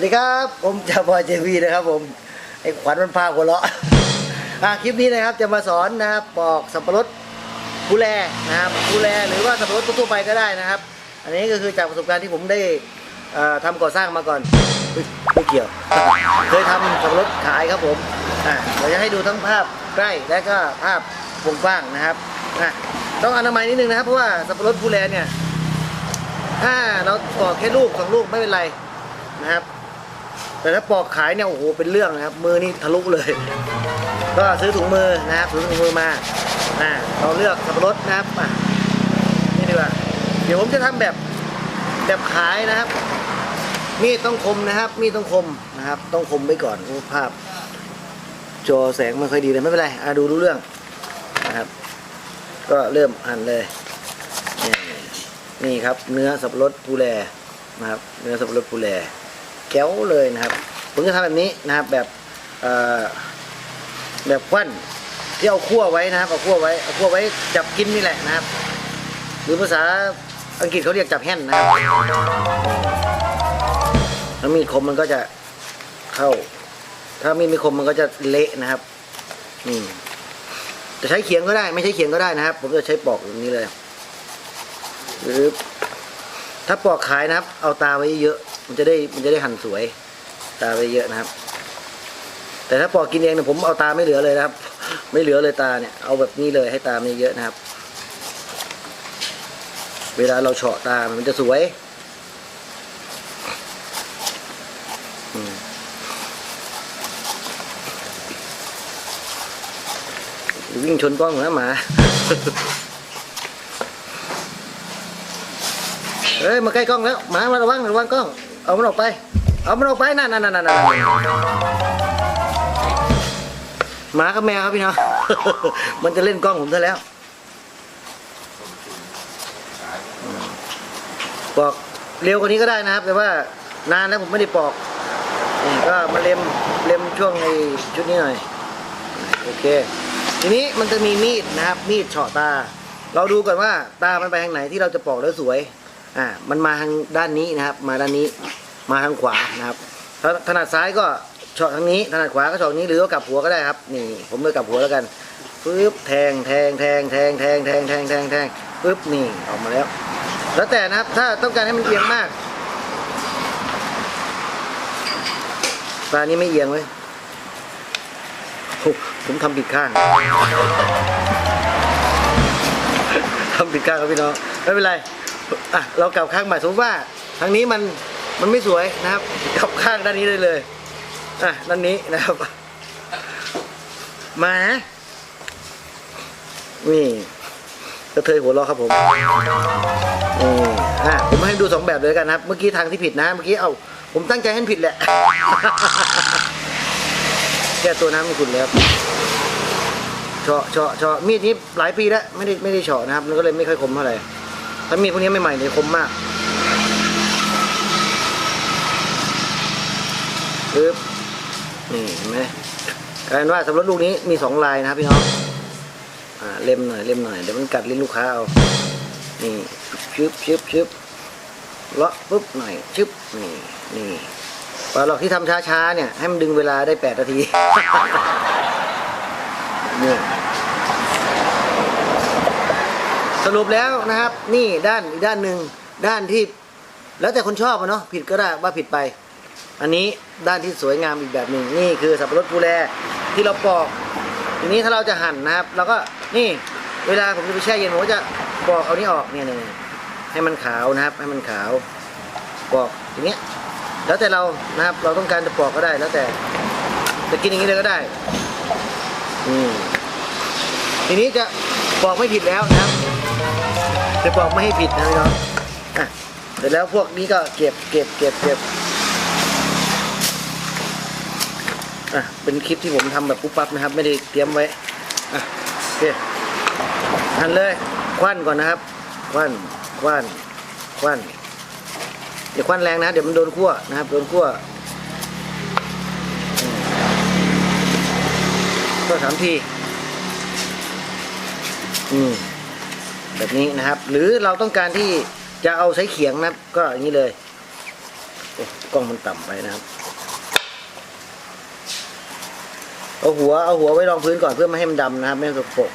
วัสดีครับ ผมจาบอยเจวีนะครับผมไอ้ขวัญมันพาหัวเราะคลิปนี้นะครับจะมาสอนนะครับปอกสับปะรดผู้แลนะครับผู้แลหรือว่าสับปะรดทั่วไปก็ได้นะครับ อันนี้ก็คือจากประสบการณ์ที่ผมได้เอ่อทำก่อสร้างมาก่อนไม่เกี่ยวเคยทำสับปะรดขายครับผมอะเราจะให้ดูทั้งภาพใกล้และก็ภาพวงกว้างนะครับอะต้องอนามัยนิดนึงนะครับเพราะว่าสับปะรดผู้แลเนี่ยถ้าเราปอกแค่ลูกสองลูกไม่เป็นไรนะครับ แต่ถ้าปอกขายเนี่ยโอ้โหเป็นเรื่องนะครับ มือนี่ทะลุเลย ก็ซื้อถุงมือนะครับซื้อถุงมือมาอ่าเราเลือกสับปะรดนะครับนี่ดีกว่าเดี๋ยวผมจะทำแบบแบบขายนะครับ มีดต้องคมนะครับ มีดต้องคมนะครับ ต้องคมไว้ก่อนภาพจอแสงไม่ค่อยดีเลยไม่เป็นไรอะดูรู้เรื่องนะครับ ก็เริ่มหั่นเลยนี่นี่ครับ เนื้อสับปะรดปูแลนะครับ เนื้อสับปะรดปูแล แก้วเลยนะครับ ผมจะทำแบบนี้นะครับ แบบแบบควันที่เอาคั่วไว้นะครับเอาคั่วไว้เอาคั่วไว้จับกินนี่แหละนะครับ หรือภาษาอังกฤษเขาเรียกจับแห่นนะครับแล้วมีดคมมันก็จะเข้า ถ้ามีดไม่คมมันก็จะเละนะครับอืมจะใช้เขียงก็ได้ ไม่ใช้เขียงก็ได้นะครับ ผมจะใช้ปอกอย่างนี้เลยหรือถ้าปอกขายนะครับ เอาตาไว้เยอะ มันจะได้มันจะได้หั่นสวย ตาไว้เยอะนะครับ แต่ถ้าปอกกินเองเนี่ยผมเอาตาไม่เหลือเลยนะครับ ไม่เหลือเลยตาเนี่ยเอาแบบนี้เลยให้ตาไม่เยอะนะครับ เวลาเราเฉาะตามันจะสวยวิ่งชนกล้องนะหมา เฮ้ย มาใกล้กล้องแล้ว หมามาระวังระวังกล้อง เอามันออกไป เอามันออกไปนั่นนั่นนั่นนั่นหมากับแมวครับพี่น้อง มันจะเล่นกล้องผมซะแล้ว ปอกเร็วกว่านี้ก็ได้นะครับ แต่ว่านานแล้วผมไม่ได้ปอกนี่ก็มาเล็มเล็มช่วงไอ้ชุดนี้หน่อย โอเค ทีนี้มันจะมีมีดนะครับ มีดเฉาะตา เราดูก่อนว่าตามันไปทางไหนที่เราจะปอกแล้วสวย อ่ามันมาทางด้านนี้นะครับ มาด้านนี้มาทางขวานะครับถ้าถนัดซ้ายก็เฉาะทางนี้ถนัดขวาก็เฉาะนี้หรือว่ากลับหัวก็ได้ครับ นี่ ผมเลือกกลับหัวแล้วกันปึ๊บแทงแทงแทงแทงแทงแทงแทงแทงแทงปึ๊บนี่ออกมาแล้ว แล้วแต่นะครับถ้าต้องการให้มันเอียงมากตานี้ไม่เอียงเว้ยโอ้ผมทำผิดข้างทำผิดข้างครับพี่น้องไม่เป็นไร อะเรากลับข้างใหม่สมมติว่าทางนี้มันมันไม่สวยนะครับกลับข้างด้านนี้ได้เลยอะด้านนี้นะครับมานี่กระเทยหัวเราะครับผมนี่อะผมให้ดูสองแบบเลยกันครับ เมื่อกี้ทางที่ผิดนะ เมื่อกี้เอาผมตั้งใจให้ผิดแหละแก้ตัวน้ำให้คุณแล้วเฉาะเฉาะเฉาะมีดนี้หลายปีแล้วไม่ได้ไม่ได้เฉาะนะครับมันก็เลยไม่ค่อยคมเท่าไหร่ ถ้ามีดพวกนี้ใหม่ๆเนี่ยคมมากปึ๊บนี่เห็นไหมกลายเป็นว่าสำหรับลูกนี้มีสองลายนะครับพี่น้องอ่าเล่มหน่อยเล่มหน่อยเดี๋ยวมันกัดลิ้นลูกค้าเอานี่ชึบชึบชึบเลาะปุ๊บหน่อยชึบนี่นี่ปลาหลอกที่ทำช้าๆเนี่ยให้มันดึงเวลาได้แปดนาทีเนี่ย สรุปแล้วนะครับนี่ด้านอีกด้านหนึ่งด้านที่แล้วแต่คนชอบอะเนาะผิดก็ได้ว่าผิดไป อันนี้ด้านที่สวยงามอีกแบบหนึ่งนี่คือสับปะรดภูแลที่เราปอกทีนี้ถ้าเราจะหั่นนะครับเราก็นี่เวลาผมจะไปแช่เย็นผมก็จะปอกเอานี้ออกเนี่ยเนี่ยให้มันขาวนะครับ ให้มันขาวปอกอย่างเงี้ยแล้วแต่เรานะครับเราต้องการจะปอกก็ได้แล้วแต่จะกินอย่างนี้เลยก็ได้อืมทีนี้จะปอกไม่ผิดแล้วนะครับ จะปอกไม่ให้ผิดนะพี่น้องอะเสร็จแล้วพวกนี้ก็เก็บเก็บเก็บเก็บอะเป็นคลิปที่ผมทำแบบปุ๊บปั๊บนะครับ ไม่ได้เตรียมไว้อะโอเคหันเลยควันก่อนนะครับ ควันควันควันอย่าควันแรงนะเดี๋ยวมันโดนขั้วนะครับ โดนขั้วก็สามทีอืม แบบนี้นะครับ หรือเราต้องการที่จะเอาใช้เขียงนะครับ ก็อย่างนี้เลยกล้องมันต่ำไปนะครับ เอาหัวเอาหัวไว้รองพื้นก่อนเพื่อไม่ให้มันดำนะครับ ไม่ให้สกปรก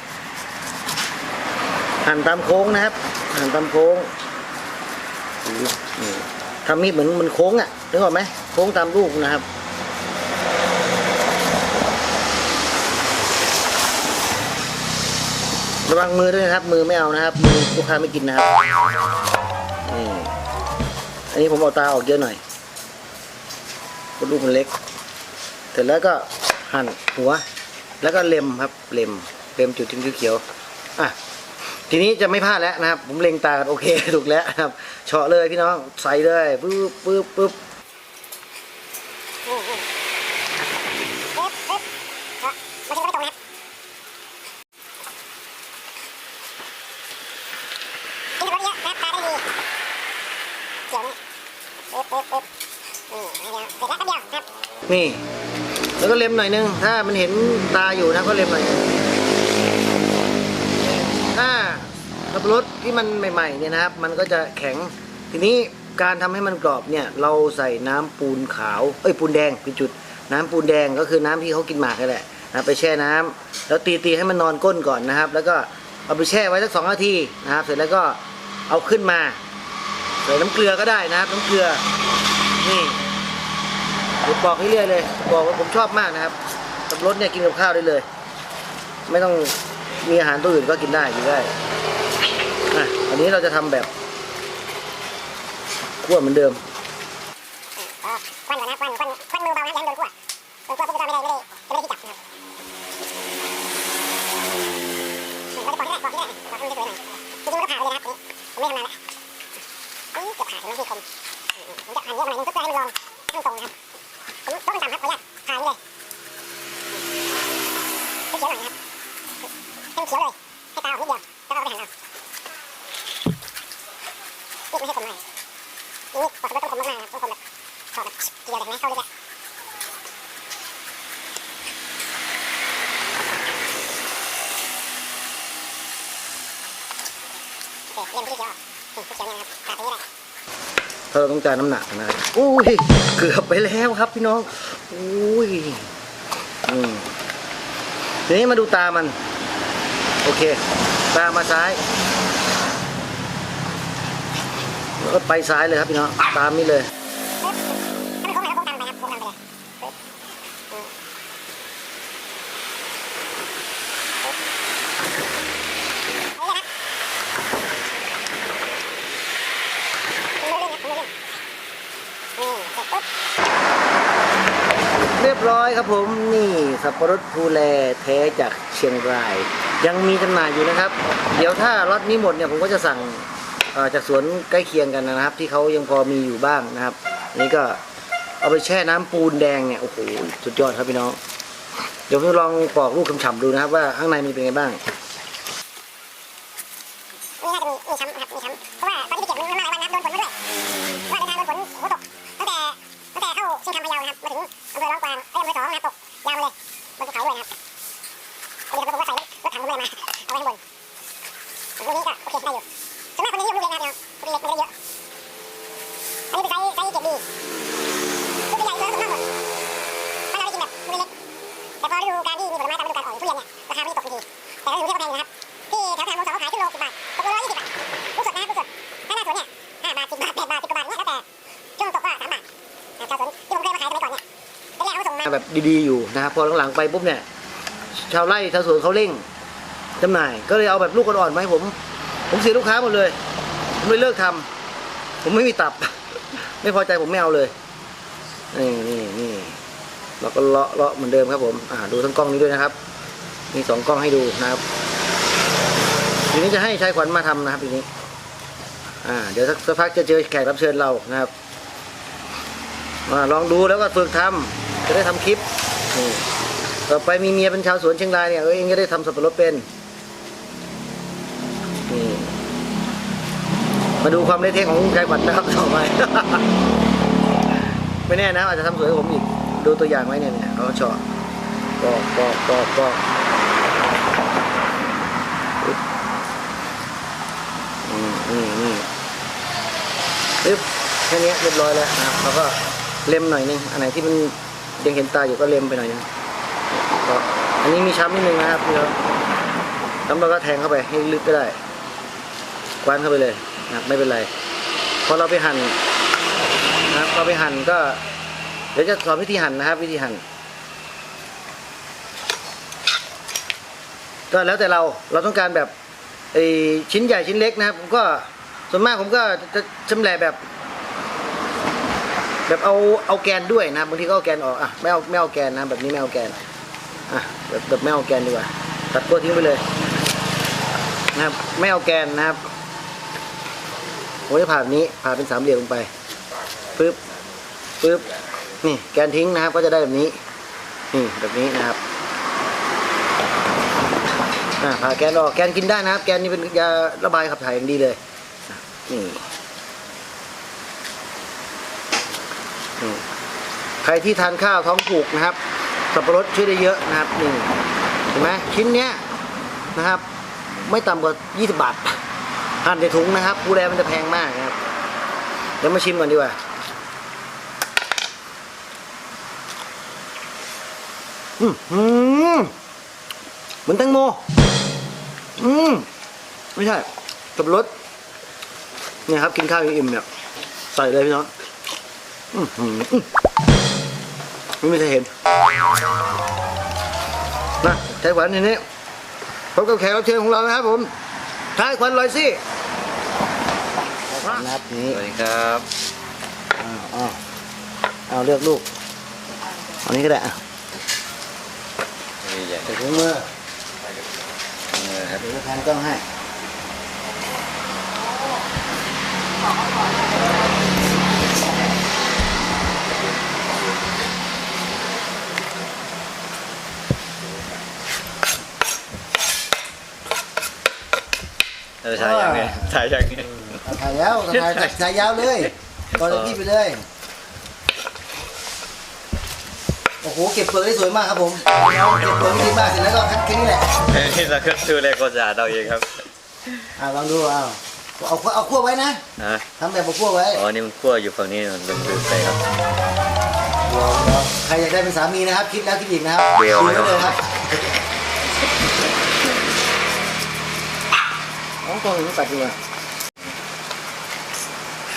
หั่นตามโค้งนะครับ หั่นตามโค้งทำมีดเหมือนมันโค้งอะนึกออกไหมโค้งตามลูกนะครับ ระวังมือด้วยนะครับ มือไม่เอานะครับ มือลูกค้าไม่กินนะครับนี่อันนี้ผมเอาตาออกเยอะหน่อยเพราะลูกมันเล็ก เสร็จแล้วก็หั่นหัว แล้วก็เล็มครับ เล็ม เล็มจุดที่เขียวอะ ทีนี้จะไม่พลาดแล้วนะครับ ผมเล็งตากันโอเค ถูกแล้วนะครับ เฉาะเลยพี่น้อง ใส่เลยปึ๊บปึ๊บปึ๊บปึ๊บปึ๊บเนาะบางทีก็ไม่ตรงนะครับกินรถเยอะนะครับตาได้ดีเขียวนี่ปึ๊บปึ๊บปึ๊บอืมเดี๋ยวเสร็จแล้วแป๊บเดียว นี่ แล้วก็เล็มหน่อยนึง ถ้ามันเห็นตาอยู่นะก็เล็มหน่อยนึงถ้าสับปะรดที่มันใหม่ๆเนี่ยนะครับ มันก็จะแข็ง ทีนี้การทำให้มันกรอบเนี่ย เราใส่น้ำปูนขาว เอ้ยปูนแดงเป็นจุด น้ำปูนแดงก็คือน้ำที่เขากินหมากนี่แหละนะไปแช่น้ำแล้วตีตีๆให้มันนอนก้นก่อนนะครับ แล้วก็เอาไปแช่ไว้สักสองนาทีนะครับ เสร็จแล้วก็เอาขึ้นมา ใส่น้ำเกลือก็ได้นะครับ น้ำเกลือนี่ ผมบอกให้เรื่อยเลย บอกว่าผมชอบมากนะครับสับรดเนี่ยกินกับข้าวได้เลย ไม่ต้องมีอาหารตัวอื่นก็กินได้กินได้อะอันนี้เราจะทำแบบคั่วเหมือนเดิมควันก่อนนะควันควันควันมือเบานะยังโดนขั้วโดนขั้วปุ๊บก็ไม่ได้ไม่ได้ไม่ได้ที่จับนะครับเราจะปอกที่แรกปอกที่แรกปอกที่สวยหน่อยจริงๆมันก็ผ่าไปเลยนะครับผมไม่ทำนานละนี่เกือบผ่าถึงที่คมผมจะหั่นเยอะหน่อยนึงเพื่อให้มันลองให้มันตรงนะครับ ผมต้องต่ำครับขออนุญาตผ่านี่เลยให้เขียวหน่อยนะครับให้มันเขียวเลยให้ตาออกนิดเดียวแล้วก็ไปหั่นเอานี่ไม่ใช่คนมหน่อยนี่ปอกต้องคมมากๆนะต้องคมแบบชอบแบบเกลียวเลยนะเข้าเลึกอะเคเรียนที่เขียวออกนี่เขียวเนี่ยนะครับตัดตรงนี้แหละ ถ้าเราต้องการน้ำหนักนะอุ้ยเกือบไปแล้วครับพี่น้องอุ้ยอืมทีนี้มาดูตามัน โอเค ตามาซ้ายแล้วก็ไปซ้ายเลยครับพี่น้องตามนี้เลย ปึ๊บถ้ามันโค้งไปก็โค้งตามไปครับโค้งตามไปเลยปึ๊บอืมปึ๊บเอาเลยนะเรื่อยๆนะเรื่อยๆนี่เสร็จปุ๊บ เรียบร้อย ครับผมนี่สับปะรดภูแลแท้จากเชียงราย ยังมีจำหน่ายอยู่นะครับ เดี๋ยวถ้าล็อตนี้หมดเนี่ยผมก็จะสั่งจากสวนใกล้เคียงกันนะครับ ที่เขายังพอมีอยู่บ้างนะครับนนี้ก็เอาไปแช่น้ำปูนแดงเนี่ยโอ้โหสุดยอดครับพี่น้อง เดี๋ยวผมลองปอกลูกฉ่ำๆดูนะครับ ว่าข้างในมันเป็นไงบ้างนี่น่าจะมีมีช้ำนะครับมีช้ำเพราะว่าตอนที่เก็บมันมาห งอำเภอร้องกวางเอ้ยอำเภอสองนะตกยาวมาเลยบนภูเขาเลยนะครับอันนี้ผมก็ใส่รถถังผมเลยมาเอาไว้ข้างบนพวกนี้ก็โอเคได้อยู่ แบบดีๆอยู่นะครับพอหลังๆไปปุ๊บเนี่ยชาวไร่ชาวสวนเขาเร่งจำหน่าย ก็เลยเอาแบบลูกอ่อนๆมาให้ผม ผมเสียลูกค้าหมดเลยผมเลยเลิกทำผมไม่มีตับ ไม่พอใจผมไม่เอาเลยนี่นี่นี่เราก็เลาะเลาะเหมือนเดิมครับผมอ่าดูทั้งกล้องนี้ด้วยนะครับ มีสองกล้องให้ดูนะครับทีนี้จะให้ชายขวัญมาทำนะครับทีนี้ อ่า เดี๋ยวสักสักพักจะเจอแขกรับเชิญเรานะครับมาลองดูแล้วก็ฝึกทำ จะได้ทำคลิปนี่ต่อไปมีเมียเป็นชาวสวนเชียงรายเนี่ยเออเองจะได้ทำสับปะรดเป็นนี่มาดูความเละเทะของชายขวัญนะครับต่อไปไม่แน่นะอาจจะทำสวยกว่าผมอีกดูตัวอย่างไว้เนี่ยเนี่ยเขาชอบปอกปอกปอกปอกปึ๊บอืมนี่นี่ปึ๊บแค่นี้เรียบร้อยแล้วนะครับแล้วก็เล็มหน่อยนึงอันไหนที่มัน ยังเห็นตาอยู่ก็เล็มไปหน่อยนึงก็อันนี้มีช้ำนิดนึงนะครับแล้วแล้วเราก็แทงเข้าไปให้ลึกก็ได้คว้านเข้าไปเลยนะครับไม่เป็นไรพอเราไปหั่นนะครับเราไปหั่นก็เดี๋ยวจะสอนวิธีหั่นนะครับ วิธีหั่นก็แล้วแต่เราเราต้องการแบบไอชิ้นใหญ่ชิ้นเล็กนะครับ ผมก็ส่วนมากผมก็จะชำแหละแบบ แบบเอาเอาแกนด้วยนะบางทีก็เอาแกนออกอะไม่เอาไม่เอาแกนนะ แบบนี้ไม่เอาแกนอะแบบแบบไม่เอาแกนดีกว่าตัดตัวทิ้งไปเลยนะครับไม่เอาแกนนะครับผมจะผ่าแบบนี้ผ่าเป็นสามเหลี่ยมลงไปปึ๊บปึ๊บนี่แกนทิ้งนะครับก็จะได้แบบนี้นี่แบบนี้นะครับอ่าผ่าแกนออกแกนกินได้นะครับ แกนนี่เป็นยาระบายขับถ่ายอย่างดีเลยนี่ ใครที่ทานข้าวท้องผูกนะครับ สับปะรดช่วยได้เยอะนะครับนี่เห็นไหมชิ้นเนี้ยนะครับ ไม่ต่ำกว่า 20 บาทหั่นในถุงนะครับผู้แลมันจะแพงมากนะครับ เดี๋ยวมาชิมก่อนดีกว่าอืมเหมือนแตงโม อืมไม่ใช่สับปะรดเนี่ยครับ กินข้าวอิ่มเนี่ย ใส่เลยพี่น้องอือหืออื้อ ไม่มีใครเห็นนะใช้ขวัญทีนี้พบกับแขกรับเชิญของเรานะครับผมท้ายขวัญลอยซี่นะครับนี่สวัสดีครับอ้าวอ้าวเอาเลือกลูกเอานี้ก็ได้อะนี่ใหญ่ใส่ถุงมือเออครับเดี๋ยวจะแทนกล้องให้ ถ่ายยังไงเอาถ่ายแล้วถ่ายถ่ายายยาวเลยก่อนจะพี่ไปเลย โอ้โห เก็บเปลือกได้สวยมากครับผมเก็บเปลือกได้ดีมากเสร็จแล้วก็คัดแค่นี้แหละนี่เราก็ดูแลความสะอาดเราเองครับ อ่าลองดูเอาเอาเอาคั่วไว้นะทำแบบเอาคั่วไว้ อ๋อ นี่มันขั้วอยู่ฝั่งนี้มันลงดูไปครับ ใครอยากได้เป็นสามีนะครับ คิดแล้วคิดอีกนะครับเดี๋ยวดูไว้เลยครับ น้องกล้องมันตัดดีกว่า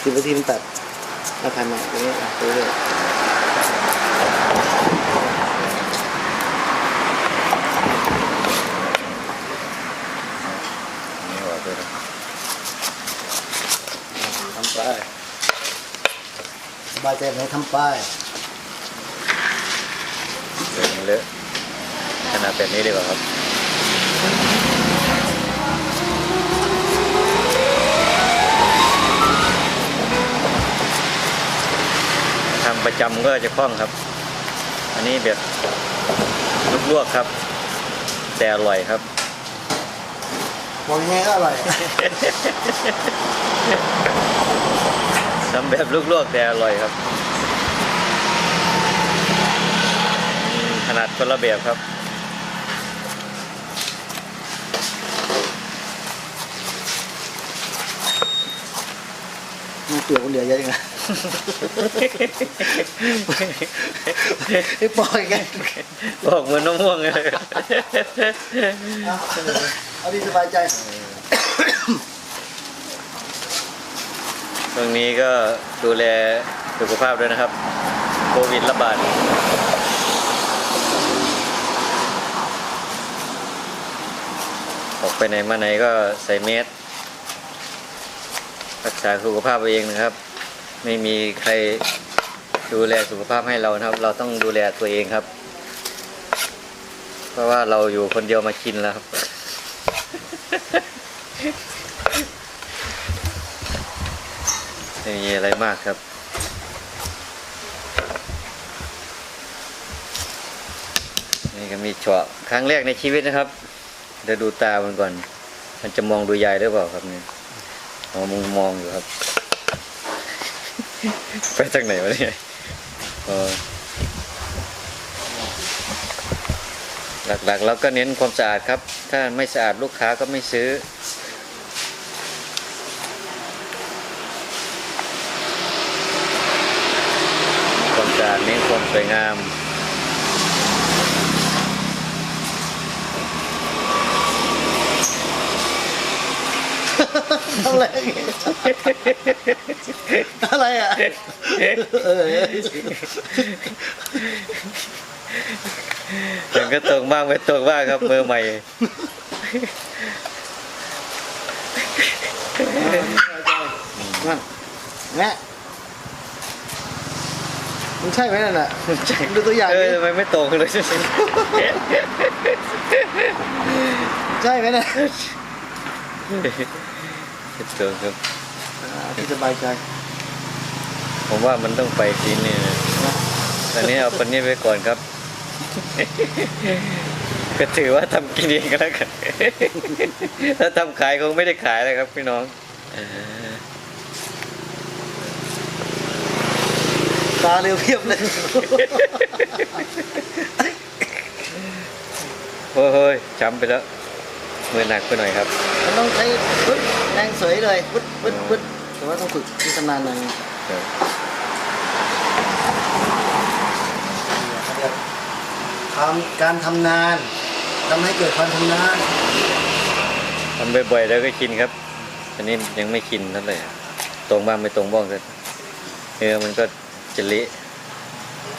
สิบนาทีมันตัดแล้วพันมาอย่างนี้อะไปเรื่อยนี่หัวตัวนะทำไปสบายใจไหมทำไปเดี๋ยวมันเลอะขนาดแบบนี้ดีกว่าครับ ประจำก็จะคล่องครับ อันนี้แบบลวกๆครับ แต่อร่อยครับบอกยังไงก็อร่อยทำแบบลวกๆแต่อร่อยครับอืมขนาดคนละแบบครับมันเปลือกมันเหลือเยอะจังเลยไอ้ ปล่อยกันบอกเหมือนมะม่วงเลยเอาเอาดีสบายใจตรงนี้ก็ดูแลสุขภาพด้วยนะครับ โควิดระบาดออกไปไหนมาไหนก็ใส่เมสรักษาสุขภาพเอาเองนะครับ ไม่มีใครดูแลสุขภาพให้เรานะครับ เราต้องดูแลตัวเองครับ เพราะว่าเราอยู่คนเดียวมากินแล้วครับ ไม่มีอะไรมากครับนี่ก็มีเฉาะครั้งแรกในชีวิตนะครับเดี๋ยวดูตามันก่อน มันจะมองดูยายหรือเปล่าครับเนี่ยมองมองอยู่ครับ ไปจากไหนวะเนี่ยเออหลักๆเราก็เน้นความสะอาดครับ ถ้าไม่สะอาดลูกค้าก็ไม่ซื้อ ความความสวยงาม อะไรอะไรอะเออมันก็ตรงบ้างไม่ตรงบ้างครับมือใหม่นั่นแม่มันใช่ไหมนั่นน่ะดูตัวอย่างเอดิอทำไมไม่ตรงเลยใช่ไหมเนี่ ยตรงครับอ่าที่สบายใจ ผมว่ามันต้องไปทีนี่นะตอนนี้เอาคนนี้ไปก่อนครับ ก็ถือว่าทำกินเองก็แล้วกันถ้าทำขายคงไม่ได้ขายเลยครับพี่น้องตาเร็วเพียบเลยโอ้ยช้ำไปแล้ว มือหนักไปหน่อยครับ มันต้องใช้ปึ๊ดแรงเสยเลยปึ๊ดปึ๊ดปึ๊ดแต่ว่าต้องฝึกที่ชำนาญหน่อยนึงทำการทำนานทำให้เกิดความชำนาญทำบ่อยๆแล้วก็กินครับอันนี้ยังไม่กินเท่าไหร่ตรงบ้างไม่ตรงบ้างก็เนื้อมันก็จะเละ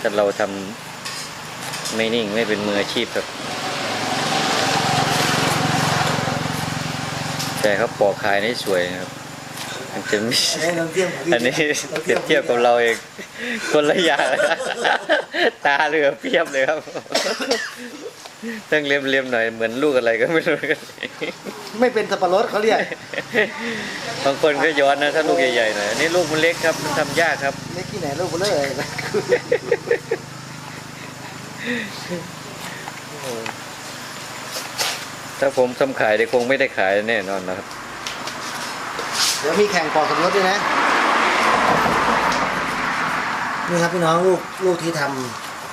ถ้าเราทำไม่นิ่งไม่เป็นมืออาชีพครับ แต่เขาปอกขายนี่สวยนะครับมันจะไม่อันนี้น้ำเทียมอันนี้เปรียบเทียบกับเราเองคนละอย่างเลยนะตาเหลือเพียบเลยครับต้องเลียมเลียมๆหน่อยเหมือนลูกอะไรก็ไม่รู้กันไม่เป็นสับปะรดเขาเรียกบางคนก็ย้อนนะถ้าลูกใหญ่ๆหน่อยอันนี้ลูกมันเล็กครับมันทำยากครับเล็กที่ไหนลูกเบลอเลย ถ้าผมทำขายเดี๋ยวคงไม่ได้ขายแน่นอนนะครับ เดี๋ยวมีแข่งปอกสับปะรดด้วยนะ นี่ครับพี่น้องลูกลูกที่ท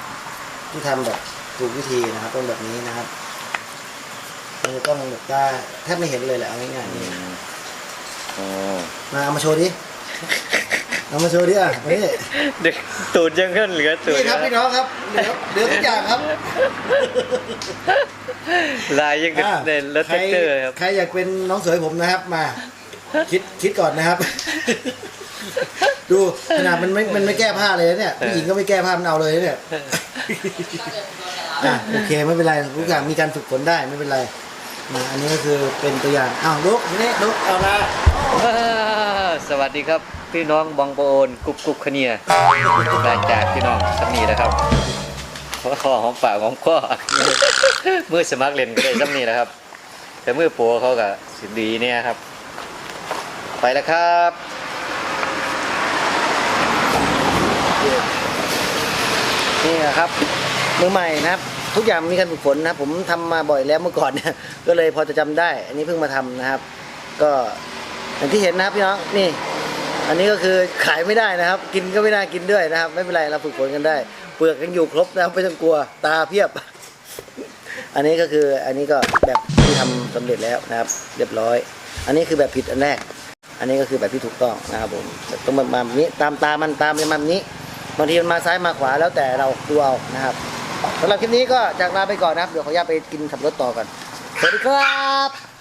ำที่ทำแบบถูกวิธีนะครับต้องแบบนี้นะครับมันจะต้องแบบได้แทบไม่เห็นเลยแหละเอาง่ายๆนี่อ๋อมาเอามาโชว์ดิ เอามาโชว์ดิอะมานี่เด็กตูดยังขึ้นเหลือตูดนี่ครับพี่น้องครับเหลือเหลือทุกอย่างครับลายยังกับอะในรถใครแท็กเตอร์ครับ ใครอยากเป็นน้องสวยผมนะครับมา คิดคิดก่อนนะครับ ดูขนาดมันไม่มันไม่แก้ผ้าเลยนะเนี่ยผู้หญิงก็ไม่แก้ผ้ามันเอาเลยนะเนี่ยอะโอเคไม่เป็นไรทุกอย่างมีการฝึกฝนได้ไม่เป็นไรมาอันนี้ก็คือเป็นตัวอย่างอ้าวลุกนี่ลุกเอามาอ่าสวัสดีครับ พี่น้องบองโปโอนกุบกุบขเนียรายจากพี่น้องสำนีนะครับเพราะข้อของปากของข้อมือสมัครเล่นก็ได้สำนีนะครับ แต่มือโปรเขาก็สิดีเนี่ยครับ ไปแล้วครับนี่นะครับมือใหม่นะครับ ทุกอย่างมีการฝึกฝนนะผมทำมาบ่อยแล้วเมื่อก่อนเนี่ยก็เลยพอจะจำได้ อันนี้เพิ่งมาทำนะครับ ก็อย่างที่เห็นนะครับพี่น้องนี่ อันนี้ก็คือขายไม่ได้นะครับ กินก็ไม่ได้กินด้วยนะครับ ไม่เป็นไรเราฝึกฝนกันได้ เปลือกยังอยู่ครบนะครับไม่ต้องกลัวตาเพียบ อันนี้ก็คืออันนี้ก็แบบที่ทำสำเร็จแล้วนะครับ เรียบร้อย อันนี้คือแบบผิดอันแรก อันนี้ก็คือแบบที่ถูกต้องนะครับผมต้องมาแบบนี้ตามตามันตามมันแบบนี้บางทีมันมาซ้ายมาขวาแล้วแต่เราดูเอานะครับสำหรับคลิปนี้ก็จากลาไปก่อนนะครับเดี๋ยวขออนุญาตไปกินขับรถต่อก่อนสวัสดีครับ